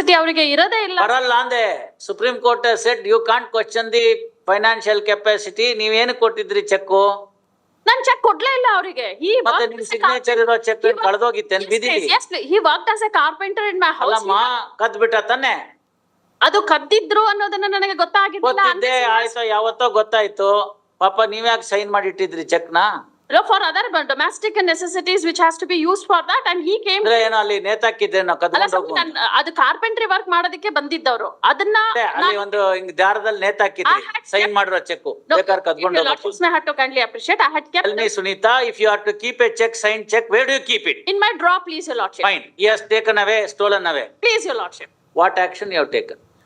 Capacity ಅವರಿಗೆ ಇರೋದೇ ಇಲ್ಲ. ಬರಲ್ಲ ಅಂದೆ. Supreme Court said you can't question the financial capacity ನೀವೇನು ಕೊಟ್ಟಿದ್ರಿ ಚೆಕ್ ನಾನು ಚೆಕ್ ಕೊಡ್ಲೇ ಇಲ್ಲ ಅವರಿಗೆ. ಈ ಮತ್ತೆ ನಿಮ್ಮ ನಿಮ್ ಸಿಗ್ನೇಚರ್ ಇರೋ ಚೆಕ್ ಕಳೆದೋಗಿತ್ತೇನ್ yes, he worked as a carpenter in my house. ಅಲ್ಲಮ್ಮ ಕದ್ ಬಿಟ್ಟ ತಾನೆ. ಅದು ಕದ್ದಿದ್ರು ಅನ್ನೋದನ್ನ ನನಗೆ ಗೊತ್ತಾಗಿದ್ದಿಲ್ಲ ಗೊತ್ತಿದ್ದೆ ಆಯ್ತು ಯಾವತ್ತೋ ಗೊತ್ತಾಯ್ತು. ಪಾಪ ನೀವ್ಯಾಕೆ ಸೈನ್ ಮಾಡಿ ಇಟ್ಟಿದ್ರಿ ಅಲ್ಲೋ for other domestic necessities which has to be use for that and he came ಅಲ್ಲಿ ನೇತಾಕಿದ್ರೆ ಅದು ಕಾರ್ಪೆಂಟ್ರಿ ವರ್ಕ್ ಮಾಡೋದಕ್ಕೆ ಬಂದಿದ್ದವರು. ಅದನ್ನ ಒಂದು ಹಿಂಗ್ ದಾರದಲ್ಲಿ ನೇತಾಕಿದ್ರು. ಸೈನ್ ಮಾಡಿರೋ ಚೆಕ್ ಬೇಕಾದ್ರೆ ಕದ್ಕೊಂಡು kindly appreciate I Sunita if you to keep a cheque sign cheque where do you keep it in my draw please your lordship fine you has taken away stolen away please your lordship what action you have taken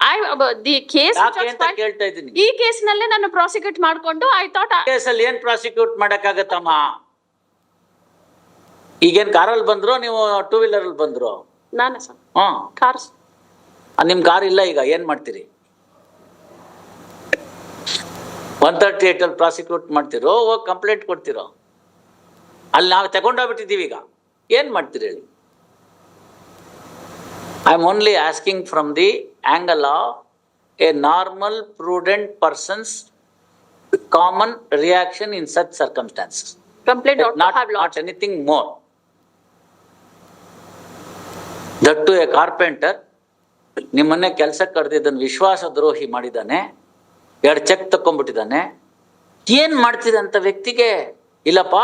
I case ನಲ್ಲೇ ಯಾಕೆ ಅಂತ ಕೇಳ್ತಾ ಇದ್ದೀನಿ. ಈ ಕೇಸ್ನಲ್ಲೇ ನಾನು prosecute ಮಾಡ್ಕೊಂಡು I thought ಕೇಸಲ್ಲಿ ಏನ್ ಪ್ರಾಸಿಕ್ಯೂಟ್ ಮಾಡಕ್ಕಾಗತ್ತಮ್ಮ ಈಗೇನ್ ಕಾರಲ್ಲಿ ಬಂದ್ರು ನೀವು ಟೂ ವೀಲರ್ ಅಲ್ಲಿ ಬಂದ್ರು? ನಾನು ಸರ್. ಹ್ಮ್ ಕಾರ್ಸ್ ಆ, ನಿಮ್ ಕಾರ್ ಇಲ್ಲ ಈಗ ಏನ್ ಮಾಡ್ತೀರಿ? ಒನ್ ತರ್ಟಿ ಏಟ್ ಅಲ್ಲಿ ಪ್ರಾಸಿಕ್ಯೂಟ್ ಮಾಡ್ತಿರೋ ಹೋಗಿ ಕಂಪ್ಲೇಂಟ್ ಕೊಡ್ತಿರೋ? ಅಲ್ಲಿ ನಾವು ತಗೊಂಡೋಗ್ಬಿಟ್ಟಿದ್ದೀವಿ ಈಗ. ಏನ್ ಮಾಡ್ತೀರಿ ಹೇಳಿ? I am only asking from the angle of a normal prudent person's common reaction in such circumstances complete not, not anything more. That to a carpenter ನಿಮ್ಮನ್ನೇ ಕೆಲಸಕ್ಕೆ ಕರೆದಿದ್ದನ್ನು ವಿಶ್ವಾಸ ದ್ರೋಹಿ ಮಾಡಿದ್ದಾನೆ ಎರಡು ಚೆಕ್ ತಕೊಂಡ್ಬಿಟ್ಟಿದ್ದಾನೆ ಏನ್ ಮಾಡ್ತಿದೆ ಅಂತ ವ್ಯಕ್ತಿಗೆ? ಇಲ್ಲಪ್ಪ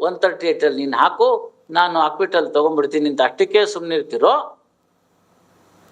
ಒನ್ ತರ್ಟಿ ಏಟ್ ಅಲ್ಲಿ ನೀನ್ ಹಾಕು ನಾನು ಹಾಕ್ಬಿಟ್ಟಲ್ಲಿ ತಗೊಂಡ್ಬಿಡ್ತೀನಿ ಅಂತ ಅಷ್ಟಕ್ಕೆ ಸುಮ್ನೆ ಇರ್ತಿರೋ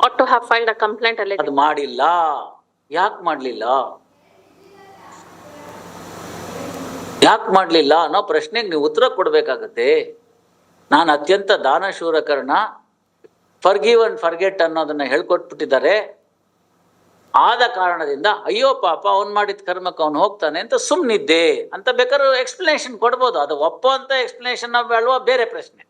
ought to have filed a complaint alleged. ಅದು ಮಾಡಿಲ್ಲ. ಯಾಕೆ ಮಾಡಲಿಲ್ಲ? ಯಾಕೆ ಮಾಡಲಿಲ್ಲ ಅನ್ನೋ ಪ್ರಶ್ನೆಗೆ ನೀವು ಉತ್ತರ ಕೊಡಬೇಕಾಗತ್ತೆ. ನಾನು ಅತ್ಯಂತ ದಾನಶೂರಕರಣ ಫರ್ಗಿವ್ ಅಂಡ್ ಫರ್ಗೆಟ್ ಅನ್ನೋದನ್ನ ಹೇಳ್ಕೊಟ್ಬಿಟ್ಟಿದ್ದಾರೆ. ಆದ ಕಾರಣದಿಂದ, ಅಯ್ಯೋ ಪಾಪ, ಅವ್ನ್ ಮಾಡಿದ ಕರ್ಮಕ್ಕೆ ಅವ್ನು ಹೋಗ್ತಾನೆ ಅಂತ ಸುಮ್ಮನಿದ್ದೆ ಅಂತ ಬೇಕಾದ್ರೆ ಎಕ್ಸ್ಪ್ಲನೇಷನ್ ಕೊಡ್ಬೋದು. ಅದು ಒಪ್ಪೋ ಅಂತ ಎಕ್ಸ್ಪ್ಲನೇಷನ್ ಅಲ್ವಾ, ಬೇರೆ ಪ್ರಶ್ನೆ.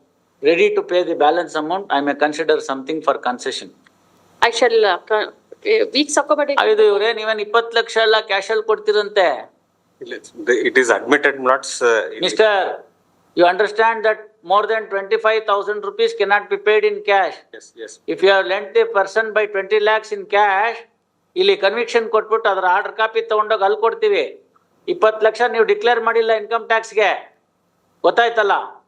ready to pay the balance amount I may consider something for concession I shall weeks ಹಾಕೋಬೇಡಿ ಇದು ಇವ್ರೆ ನೀವೇನ್ ಇಪ್ಪತ್ತು ಲಕ್ಷ ಎಲ್ಲ ಕ್ಯಾಶಲ್ಲಿ ಕೊಡ್ತೀರಂತೆ It is admitted not, uh, it- Mister, you understand that more than twenty-five thousand rupees cannot be paid in cash. yes, yes, If you have lent a person by twenty lakhs in cash, ಇಲ್ಲಿ conviction ಕೊಟ್ಬಿಟ್ಟು ಅದರ order copy ತಗೊಂಡೋಗಿ ಅಲ್ಲಿ ಕೊಡ್ತೀವಿ. ಇಪ್ಪತ್ತು ಲಕ್ಷ ನೀವು declare ಮಾಡಿಲ್ಲ income ಟ್ಯಾಕ್ಸ್ಗೆ. ಗೊತ್ತಾಯ್ತಲ್ಲ?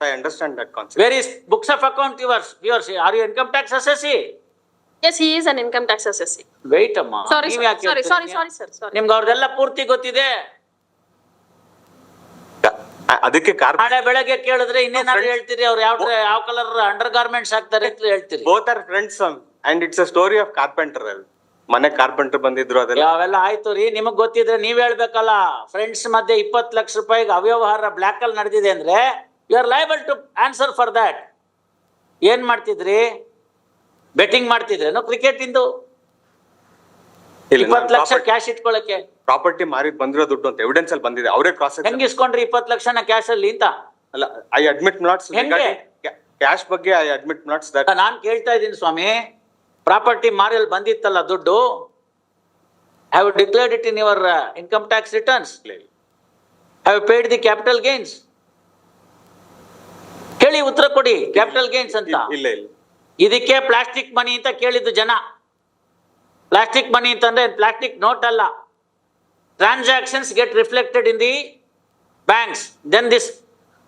I understand that concept. Where is books of account yours yours are you income tax assessee Yes, he is an income tax assessee. Wait ಅಮ್ಮ Sorry, ನೀವ್ sir. ಯಾಕೆ sorry, sorry, ಹೇಳ್ತೀರಿ? sorry, sir, ನಿಮ್ಗೆ ಅವ್ರದೆಲ್ಲ ಪೂರ್ತಿ ಗೊತ್ತಿದೆ? ಅ- ಅದಕ್ಕೆ car ನಾಳೆ ಬೆಳಗ್ಗೆ ಕೇಳಿದ್ರೆ ಇನ್ನೇನಾದ್ರು ಹೇಳ್ತೀರಿ ಅವ್ರು ಯಾವ ಯಾವ ಕಲರ್ ಅಂಡರ್ ಗಾರ್ಮೆಂಟ್ಸ್ ಹಾಕ್ತಾರೆ ಅಂತ ಹೇಳ್ತೀರಿ. Both are friends and it's a story of carpenter ಅಲ್ಲಿ ಮನೆ ಕಾರ್ಪೆಂಟರ್ ಬಂದಿದ್ರು ಅದೆಲ್ಲ. ಅವೆಲ್ಲ ಆಯ್ತು ರೀ. ನಿಮಗ್ ಗೊತ್ತಿದ್ರೆ ನೀವ್ ಹೇಳ್ಬೇಕಲ್ಲ. ಫ್ರೆಂಡ್ಸ್ ಮಧ್ಯೆ ಇಪ್ಪತ್ ಲಕ್ಷ ರೂಪಾಯಿಗೆ ಅವ್ಯವಹಾರ ಬ್ಲಾಕ್ ಅಲ್ಲಿ ನಡೆದಿದೆ ಅಂದ್ರೆ you are liable to answer for that ಏನು ಮಾಡ್ತಿದ್ರಿ? ಬೆಟ್ಟಿಂಗ್ ಮಾಡ್ತಿದ್ರೇನು ಕ್ರಿಕೆಟ್ ಇಂದು? ಇಪ್ಪತ್ತು ಲಕ್ಷ ಕ್ಯಾಶ್ ಇಟ್ಕೊಳಕ್ಕೆ. ಪ್ರಾಪರ್ಟಿ ಮಾರಿ ಬಂದಿರೋ ದುಡ್ಡು ಅಂತ ಎವಿಡೆನ್ಸ್ ಅಲ್ಲಿ ಬಂದಿದೆ. ಅವರೇ ಕ್ರಾಸ್ ಹೆಂಗ್ ಇಸ್ಕೊಂಡ್ರಿ ಇಪ್ಪತ್ತು ಲಕ್ಷನ ಕ್ಯಾಶ್ ಅಲ್ಲಿ ಅಂತ? ಅಲ್ಲ ಐ ಅಡ್ಮಿಟ್ ನಾಟ್ಸ್ ಹೆಂಗೆ? ಕ್ಯಾಶ್ ಬಗ್ಗೆ ಐ ಅಡ್ಮಿಟ್ ನಾಟ್ಸ್ ನಾನು ನಾನ್ ಕೇಳ್ತಾ ಇದ್ದೀನಿ ಸ್ವಾಮಿ ಪ್ರಾಪರ್ಟಿ ಮಾರಿಯಲ್ಲಿ ಬಂದಿತ್ತಲ್ಲ ದುಡ್ಡು? Have declared it in your income tax returns have paid the capital gains ಉತ್ತರ ಕೊಡಿ ಕ್ಯಾಪಿಟಲ್ ಗೇನ್ಸ್ ಅಂತ. ಇಲ್ಲ ಇಲ್ಲ ಇದಕ್ಕೆ ಪ್ಲಾಸ್ಟಿಕ್ ಮನಿ ಅಂತ ಕೇಳಿದ್ದು ಜನ. ಪ್ಲಾಸ್ಟಿಕ್ ಮನಿ ಅಂತಂದ್ರೆ ಪ್ಲಾಸ್ಟಿಕ್ ನೋಟ್ ಅಲ್ಲ. Transactions get reflected in the banks then this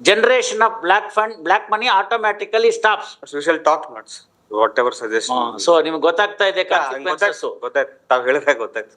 generation of black fund black money automatically stops we shall talk notes whatever suggest so ನಿಮ್ಗೆ ಗೊತ್ತಾಗ್ತಾ ಇದೆ. ಗೊತ್ತಾಯ್ತು. ತಾವ್ ಹೇಳಿದ್ರೆ ಗೊತ್ತಾಯ್ತು.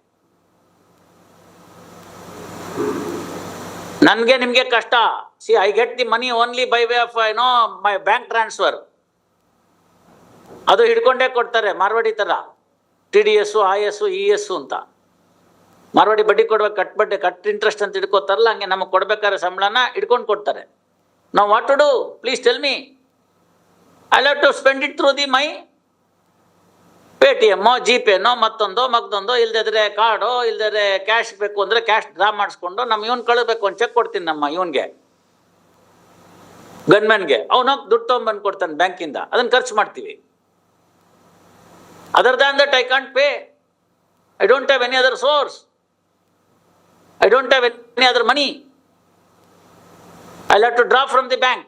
ನನ್ಗೆ ನಿಮ್ಗೆ ಕಷ್ಟ. See I get the money only by way of no my bank transfer ಅದು ಹಿಡ್ಕೊಂಡೇ ಕೊಡ್ತಾರೆ, ಮಾರ್ವಾಡಿ ತರ. T D S I S E S ಅಂತ. ಮಾರ್ವಾಡಿ ಬಡ್ಡಿ ಕೊಡ್ಬೇಕು, ಕಟ್ ಬಡ್ಡಿ, ಕಟ್ ಇಂಟ್ರೆಸ್ಟ್ ಅಂತ ಹಿಡ್ಕೋತಾರಲ್ಲ, ಹಂಗೆ ನಮಗೆ ಕೊಡ್ಬೇಕಾದ್ರೆ ಸಂಬಳನ ಹಿಡ್ಕೊಂಡು ಕೊಡ್ತಾರೆ. ನಾವು what to do please tell me I love to spend it through the my pay ಟಿ ಎಮ್ಮೋ ಜಿ ಪೇನೋ ಮತ್ತೊಂದೋ, ಮಗ್ದೊಂದೋ, ಇಲ್ದಿದ್ರೆ ಕಾರ್ಡೋ, ಇಲ್ದಿದ್ರೆ ಕ್ಯಾಶ್ ಬೇಕು ಅಂದ್ರೆ ಕ್ಯಾಶ್ ಡ್ರಾ ಮಾಡಿಸ್ಕೊಂಡು ನಮ್ಮ ಇವನ್ ಕಳಿಸ್ಬೇಕು ಒಂದು ಚೆಕ್ ಕೊಡ್ತೀನಿ ನಮ್ಮ ಇವನ್ಗೆ. ಗನ್ಮನ್ಗೆ ಅವನೋಗಿ ದುಡ್ಡು ತೊಗೊಂಡ್ಬಂದು ಕೊಡ್ತಾನೆ ಬ್ಯಾಂಕಿಂದ. ಅದನ್ನ ಖರ್ಚು ಮಾಡ್ತೀವಿ. Other than that I can't pay I don't have any other source I don't have any other money I have to draw from the bank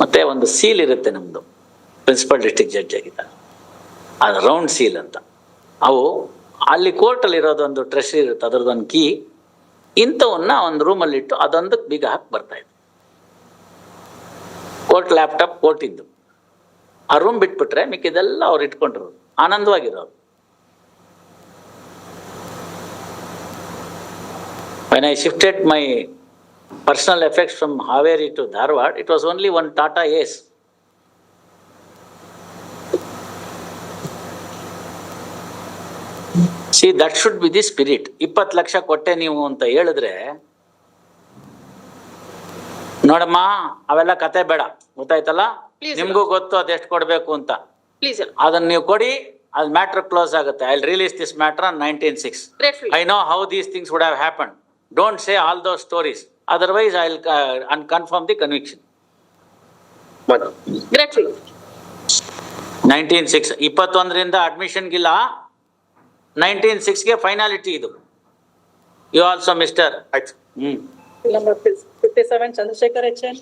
ಮತ್ತೆ ಒಂದು ಸೀಲ್ ಇರುತ್ತೆ ನಮ್ದು. ಪ್ರಿನ್ಸಿಪಲ್ ಡಿಸ್ಟ್ರಿಕ್ಟ್ ಜಡ್ಜ್ ಆಗಿದ್ದ. ಅದು ರೌಂಡ್ ಸೀಲ್ ಅಂತ. ಅವು ಅಲ್ಲಿ ಕೋರ್ಟಲ್ಲಿ ಇರೋದೊಂದು ಟ್ರೆಷರಿ ಇರುತ್ತೆ, ಅದರದೊಂದು ಕೀ ಇಂಥವನ್ನ ಒಂದು ರೂಮಲ್ಲಿ ಇಟ್ಟು ಅದೊಂದಕ್ಕೆ ಬೀಗ ಹಾಕಿ ಬರ್ತಾ ಇದೆ ಕೋರ್ಟ್ ಲ್ಯಾಪ್ಟಾಪ್ ಕೋರ್ಟ್ ಇದ್ದು. ಆ ರೂಮ್ ಬಿಟ್ಬಿಟ್ರೆ ಮಿಕ್ಕಿದೆಲ್ಲ ಅವ್ರು ಇಟ್ಕೊಂಡಿರೋದು. ಆನಂದವಾಗಿರೋರು I shifted my personal effects from Haveri to Dharwad, it was only one Tata Ace. See that should be the spirit ಇಪ್ಪತ್ತು ಲಕ್ಷ ಕೊಟ್ಟೆ ನೀವು ಅಂತ ಹೇಳಿದ್ರೆ ನೋಡಮ್ಮ ಅವೆಲ್ಲ ಕತೆ ಬೇಡ ಗೊತ್ತಾಯ್ತಲ್ಲ Please. ನಿಮ್ಗೂ ಗೊತ್ತು ಅದೆಷ್ಟು ಕೊಡ್ಬೇಕು ಅಂತ Please, ಅದನ್ನ ನೀವು ಕೊಡಿ ಅದು ಮ್ಯಾಟ್ರ್ ಕ್ಲೋಸ್ ಆಗುತ್ತೆ I release this matter on nineteen six. I know how these things would have happened. Don't say all those stories. Otherwise, I'll uh, unconfirm the conviction. Gratefully. Nineteen six ಇಪ್ಪತ್ತೊಂದರಿಂದ ಅಡ್ಮಿಷನ್ಗಿಲ್ಲ nineteen ಸಿಕ್ಸ್ಗೆ finality ಇದು you also mister ಆಯ್ತು hmm Number fifty-seven, Chandrasekhar HN.